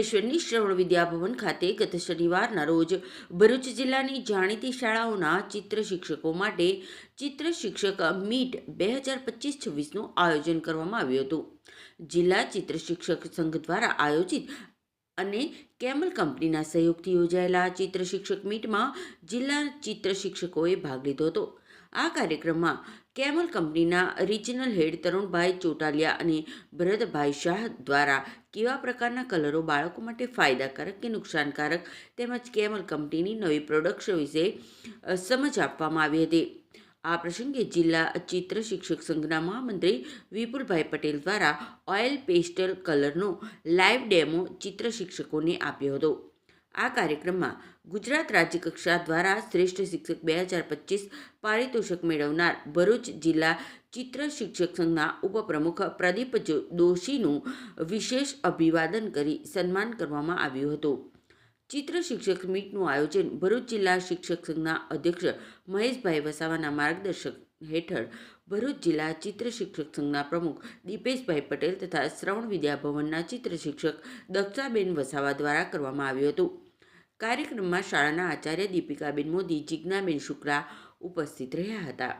અંકલેશ્વરની શ્રવણ વિદ્યાભવન ખાતે ગત શનિવારના રોજ ભરૂચ જિલ્લાની જાણીતી શાળાઓના ચિત્ર શિક્ષકો માટે ચિત્ર શિક્ષક મીટ બે હજાર પચીસ છવ્વીસનું આયોજન કરવામાં આવ્યું હતું. જિલ્લા ચિત્ર શિક્ષક સંઘ દ્વારા આયોજિત અને કેમલ કંપનીના સહયોગથી યોજાયેલા ચિત્ર શિક્ષક મીટમાં જિલ્લા ચિત્ર શિક્ષકોએ ભાગ લીધો હતો. આ કાર્યક્રમમાં કેમલ કંપનીના રિજનલ હેડ તરુણભાઈ ચોટાલિયા અને ભરતભાઈ શાહ દ્વારા કેવા પ્રકારના કલરો બાળકો માટે ફાયદાકારક કે નુકસાનકારક તેમજ કેમલ કંપનીની નવી પ્રોડક્ટ્સ વિશે સમજ આપવામાં આવી હતી. આ પ્રસંગે જિલ્લા ચિત્ર શિક્ષક સંઘના મહામંત્રી વિપુલભાઈ પટેલ દ્વારા ઓઇલ પેસ્ટલ કલરનો લાઈવ ડેમો ચિત્ર શિક્ષકોને આપ્યો હતો. આ કાર્યક્રમમાં ગુજરાત રાજ્ય કક્ષા દ્વારા શ્રેષ્ઠ શિક્ષક બે હજાર પચીસ પારિતોષિક મેળવનાર ભરૂચ જિલ્લા ચિત્ર શિક્ષક સંઘના ઉપપ્રમુખ પ્રદીપ દોશીનું વિશેષ અભિવાદન કરી સન્માન કરવામાં આવ્યું હતું. ચિત્ર શિક્ષક મીટનું આયોજન ભરૂચ જિલ્લા શિક્ષક સંઘના અધ્યક્ષ મહેશભાઈ વસાવાના માર્ગદર્શક હેઠળ ભરૂચ જિલ્લા ચિત્ર શિક્ષક સંઘના પ્રમુખ દીપેશભાઈ પટેલ તથા શ્રવણ વિદ્યાભવનના ચિત્ર શિક્ષક દક્ષાબેન વસાવા દ્વારા કરવામાં આવ્યું હતું. કાર્યક્રમમાં શાળાના આચાર્ય દીપિકાબેન મોદી, જિજ્ઞાબેન શુક્લા ઉપસ્થિત રહ્યા હતા.